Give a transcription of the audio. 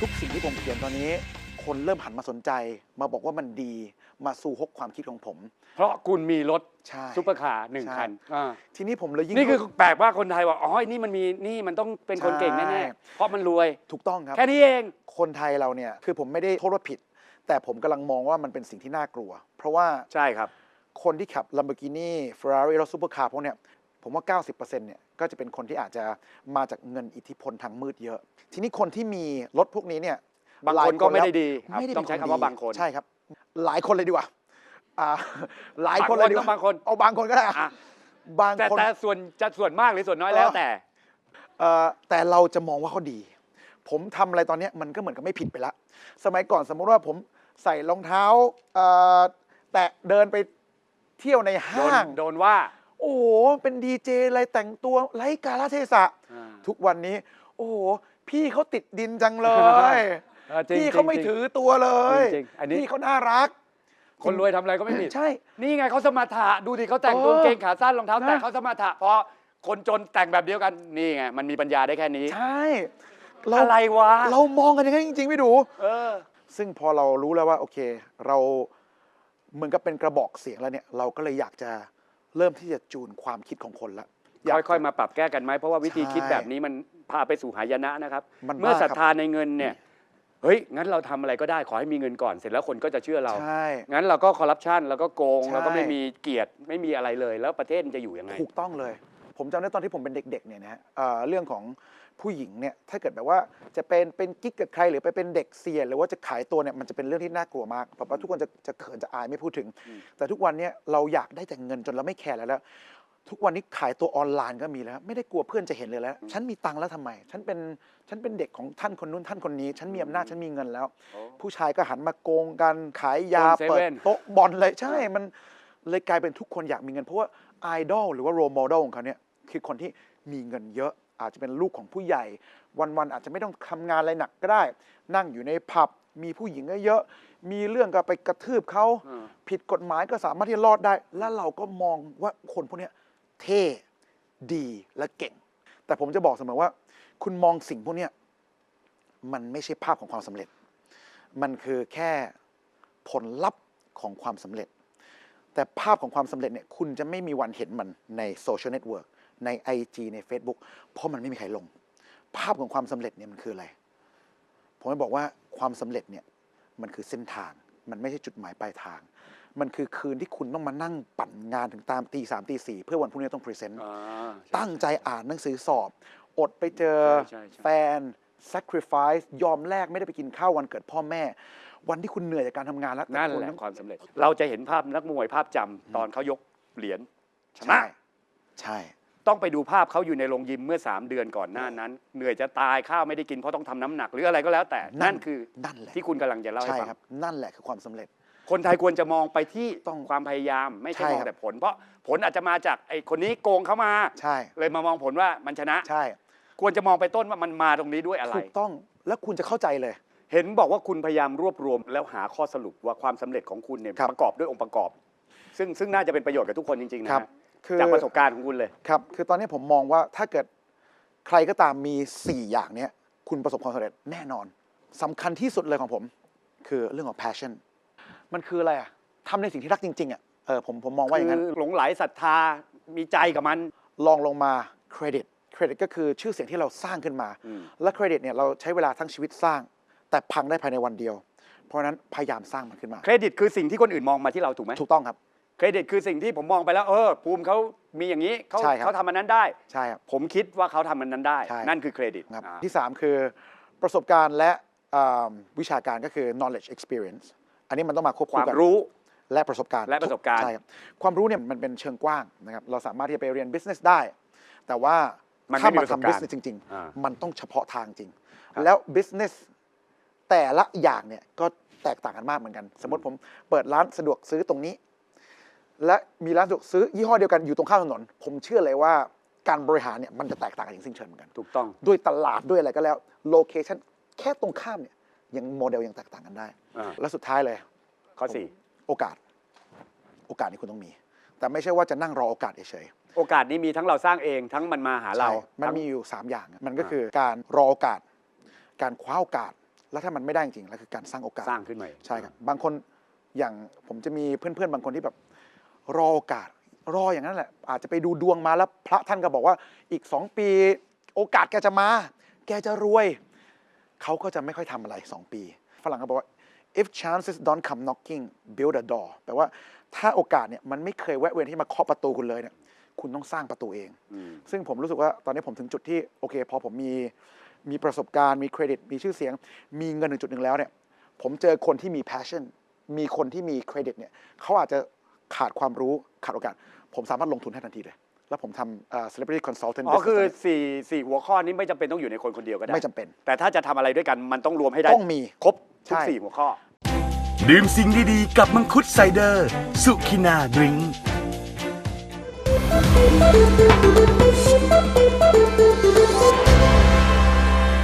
ทุกสิ่งที่ผมเขียนตอนนี้ คนเริ่มหันมาสนใจ มาบอกว่ามันดีมาสู่ฮกความคิดของผม เพราะคุณมีรถใช่ ซุปเปอร์คาร์หนึ่งใช่ คันอ่าทีนี้ผมเลยยิ่ง นี่คือแปลกว่าคนไทยว่าอ๋อไอ้นี่มันมีนี่มันต้องเป็นคนเก่งใช่ แน่ๆเพราะมันรวย ถูกต้องครับ แค่นี้เอง คนไทยเราเนี่ยคือผมไม่ได้โทษว่าผิด แต่ผมกำลังมองว่ามันเป็นสิ่งที่น่ากลัว เพราะว่าใช่ครับ คนที่ขับ Lamborghini Ferrari รถซูเปอร์คาร์พวกเนี้ย ผมว่า 90%เนี่ยก็จะเป็นคนที่อาจจะมาจากเงินอิทธิพลทางมืดเยอะ ทีนี้คนที่มีรถพวกนี้เนี่ยบางหลยคนก็ไม่แล้วได้ดีครับไม่ได้ต้องใช้เป็นคำว่าบางคนใช่ครับ หลายคนเลยดีกว่าอ่าหลายคนบางคนเลยดีกว่าต้องบางคนเอาบางคนก็ได้อะอะบางแต่คนแต่ส่วนจะส่วนมากหรือส่วนน้อยแล้วแต่เอ่อแต่เราจะมองว่าเขาดี ผมทำอะไรตอนเนี้ยมันก็เหมือนกับไม่ผิดไปละสมัยก่อนสมมุติว่าผมใส่รองเท้าเอ่อแตะเดินไปเที่ยวในโดนห้างโดนว่า โอ้โห เป็นดีเจอะไรแต่งตัวไร้กาลเทศะ อ่า ทุกวันนี้ โอ้โห พี่เขาติดดินจังเลย เออจริงพี่เขาไม่จริง ถือตัวเลยจริงๆอันนี้ พี่เขาน่ารักคนรวยทำอะไรก็ไม่ผิด ใช่ นี่ไงเขาสมถะดูดิเขาแต่งตัวเออเกงขาสั้นรองเท้านะ แตะเขาสมถะพอคนจนแต่งแบบเดียวกันนี่ไงมันมีปัญญาได้แค่นี้ ใช่เราอะไรวะเรามองกันอย่างนั้นจริงๆพี่ดู เออ ซึ่งพอเรารู้แล้วว่า โอเค เราเหมือนกับเป็นกระบอกเสียงแล้วเนี่ย เราก็เลยอยากจะ เริ่มที่จะจูนความคิดของคนละ อยากค่อยๆ มาปรับแก้กันไหมเพราะว่าวิธีใช่คิดแบบนี้มันพาไปสู่หายนะนะครับ มันเมื่อมากศรัทครับธาในเงินเนี่ยเฮ้ย งั้นเราทำอะไรก็ได้ขอให้มีเงินก่อนเสร็จแล้วคนก็จะเชื่อเรา ใช่ งั้นเราก็คอร์รัปชันเราก็โกงใช่เราก็ไม่มีเกียรติไม่มีอะไรเลย แล้วประเทศมันจะอยู่ยังไง ถูกต้องเลย ผมจำได้ตอนที่ผมเป็นเด็กๆเนี่ยนะฮะเอ่อเรื่องของผู้หญิงเนี่ยถ้าเกิดแบบว่าจะเป็นเป็นกิ๊กกับใครหรือไปเป็นเด็กเสียหรือว่าจะขายตัวเนี่ยมันจะเป็นเรื่องที่น่ากลัวมากเพราะว่าทุกคนจะจะเขินจะอายไม่พูดถึงอืมแต่ทุกวันเนี่ยเราอยากได้แต่เงินจนเราไม่แคร์แล้วแล้ว ทุกวันนี้ขายตัวออนไลน์ก็มีแล้ว ไม่ได้กลัวเพื่อนจะเห็นเลยแล้ว ฉันมีตังค์แล้วทำไม ฉันเป็นฉันเป็นเด็กของท่านคนนู้นท่านคนนี้ ฉันมีอำนาจฉันมีเงินแล้วผู้ชายก็หันมาโกงกันขายยาโกงเซเปิเว่ดน โต๊ะบอลเลยใช่มันเลยกลายเป็นทุกคนอยากมีเงิน เพราะว่าไอดอลหรือว่าโร e โมเดลของเขาเนี่ย คือคนที่มีเงินเยอะอาจจะเป็นลูกของผู้ใหญ่ วันๆอาจจะไม่ต้องทำงานอะไรหนักก็ได้ นั่งอยู่ในผับมีผู้หญิงเยอะๆมีเรื่องก็ไปกระทืบเขาอืมผิดกฎหมายก็สามารถที่จะรอดได้ แล้วเราก็มองว่าคนพวกเนี้ยเท่ดีและเก่ง แต่ผมจะบอกเสมอว่า คุณมองสิ่งพวกเนี้ยมันไม่ใช่ภาพของความสำเร็จ มันคือแค่ผลลัพธ์ของความสำเร็จ แต่ภาพของความสำเร็จเนี่ยคุณจะไม่มีวันเห็นมันในโซเชียลเน็ตเวิร์ก ใน IG ใน Facebook เพราะมันไม่มีใครลง ภาพของความสำเร็จเนี่ยมันคืออะไร ผมจะบอกว่าความสำเร็จเนี่ยมันคือเส้นทาง มันไม่ใช่จุดหมายปลายทาง มันคือคืนที่คุณต้องมานั่งปั่นงานถึงตามตีสามตีสี่เพื่อวันพรุ่งนี้ต้องพรีเซนต์อ่าตั้งใจอ่านหนังสือสอบ อดไปเจอใช่ใช่ใช่แฟน sacrifice ยอมแลกไม่ได้ไปกินข้าววันเกิดพ่อแม่ วันที่คุณเหนื่อยจากการทำงานแล้วแต่นั่นคุณแหละต้องความสำเร็จ เราจะเห็นภาพนักมวยภาพจำตอนเขายกเหรียญชนะใช่ใช่ ต้องไปดูภาพเขาอยู่ในโรงยิมเมื่อ 3 เดือนก่อนหน้านั้น เหนื่อยจะตายข้าวไม่ได้กินเพราะต้องทำน้ำหนักหรืออะไรก็แล้วแต่นั่นคือนั่นแหละที่คุณกำลังจะเล่าให้ใช่ฟัง ครับ นั่นแหละคือความสำเร็จ คนไทยควรจะมองไปที่ต้องความพยายามไม่ใช่ใช่มองครับ แต่ผล เพราะผลอาจจะมาจากไอ้คนนี้โกงเขามา ใช่เลยมามองผลว่ามันชนะ ใช่ควรจะมองไปต้นว่ามันมาตรงนี้ด้วยอะไร ถูกต้องแล้วคุณจะเข้าใจเลย เห็นบอกว่าคุณพยายามรวบรวม แล้วหาข้อสรุปว่าความสำเร็จของคุณเนี่ยครับประกอบด้วยองค์ประกอบ ซึ่งซึ่งน่าจะเป็นประโยชน์กับทุกคนจริงๆนะครัฮะบ คือจากประสบการณ์ของคุณเลย ครับ คือตอนนี้ผมมองว่าถ้าเกิดใครก็ตามมี 4 อย่างเนี้ยคุณประสบความสำเร็จแน่นอนสำคัญที่สุดเลยของผม คือเรื่องของ passion มันคืออะไรอะทำในสิ่งที่รักจริงๆอะเออผมผมมองว่าอย่างนั้นคือหลงไหลศรัทธามีใจกับมัน ลองลงมาเครดิตเครดิตก็คือชื่อเสียงที่เราสร้างขึ้นมา อืม และเครดิตเนี่ยเราใช้เวลาทั้งชีวิตสร้าง แต่พังได้ภายในวันเดียว เพราะฉะนั้นพยายามสร้างมันขึ้นมา เครดิตคือสิ่งที่คนอื่นมองมาที่เราถูกไหมถูกต้องครับ เครดิตคือสิ่งที่ผมมองไปแล้วเออภูมิเขามีอย่างนี้เขาใช่ครับ เขาทำมันนั้นได้ ใช่ครับ ผมคิดว่าเขาทำมันนั้นได้ ใช่ นั่นคือเครดิตครับอ่า ที่ 3 คือประสบการณ์และอ่าวิชาการก็คือ knowledge experience อันนี้มันต้องมาควบคคู่วามกัน รู้ และประสบการณ์และประสบการณ์ ใช่ครับความรู้เนี่ยมันเป็นเชิงกว้างนะครับเราสามารถที่จะไปเรียน business ได้ แต่ว่ามันไม่ถ้ามีมาประสบทำ การณ์ business จริง อ่าๆ มันต้องเฉพาะทางจริง ครับ แล้ว business แต่ละอย่างเนี่ยก็แตกต่างกันมากเหมือนกัน สมมติผมเปิดร้านสะดวกซื้อตรงนี้ และมีร้านสะดวกซื้อยี่ห้อเดียวกันอยู่ตรงข้ามถนน ผมเชื่อเลยว่าการบริหารเนี่ยมันจะแตกต่างกันอย่างสิ้นเชิงเหมือนกัน ถูกต้อง ด้วยตลาดด้วยอะไรก็แล้วโลเคชันแค่ตรงข้ามเนี่ยยังโมเดลยังแตกต่างกันได้ อ่าและสุดท้ายเลย ข้อสี่โอกาส โอกาสนี่คุณต้องมี แต่ไม่ใช่ว่าจะนั่งรอโอกาสเฉยโอกาสนี้มีทั้งเราสร้างเองทั้งมันมาหาๆเรา ใช่ มันทั้งมีอยู่ 3 อย่างมันก็คือการรอโอกาส การคว้าโอกาส แล้วถ้ามันไม่ได้จริงๆแล้วคือการสร้างโอกาส สร้างขึ้นมาเอง ใช่ครับ บางคนอย่างผมจะมีเพื่อนๆ บางคนที่แบบ รอโอกาสรออย่างนั้นแหละ อาจจะไปดูดวงมาแล้วพระท่านก็บอกว่าอีกสองปีโอกาสแกจะมา แกจะรวย เขาก็จะไม่ค่อยทำอะไรสองปี ฝรั่งก็บอกว่า if chances don't come knocking build a door แปลว่าถ้าโอกาสเนี่ยมันไม่เคยแวะเวียนที่มาเคาะประตูคุณเลยเนี่ยคุณต้องสร้างประตูเองอืมซึ่งผมรู้สึกว่าตอนนี้ผมถึงจุดที่โอเค พอผมมีมีประสบการณ์มีเครดิต มีชื่อเสียง มีเงินถึงจุดหนึ่งแล้วเนี่ยผมเจอคนที่มี passion มีคนที่มีเครดิตเนี่ยเขาอาจจะ ขาดความรู้ขาดโอกาส ผมสามารถลงทุนให้ทันทีเลย แล้วผมทำเอ่อ celebrity consultant อ๋อ business คือตนนี้สี่สี่หัวข้อนี้ไม่จำเป็นต้องอยู่ในคนคนเดียวก็ได้ ไม่จำเป็น แต่ถ้าจะทำอะไรด้วยกันมันต้องรวมให้ได้ต้องมี ครบทุกใช่ สี่หัวข้อ ดื่มสิ่งดีๆ กับมังคุดไซเดอร์ สุขินาดริงก์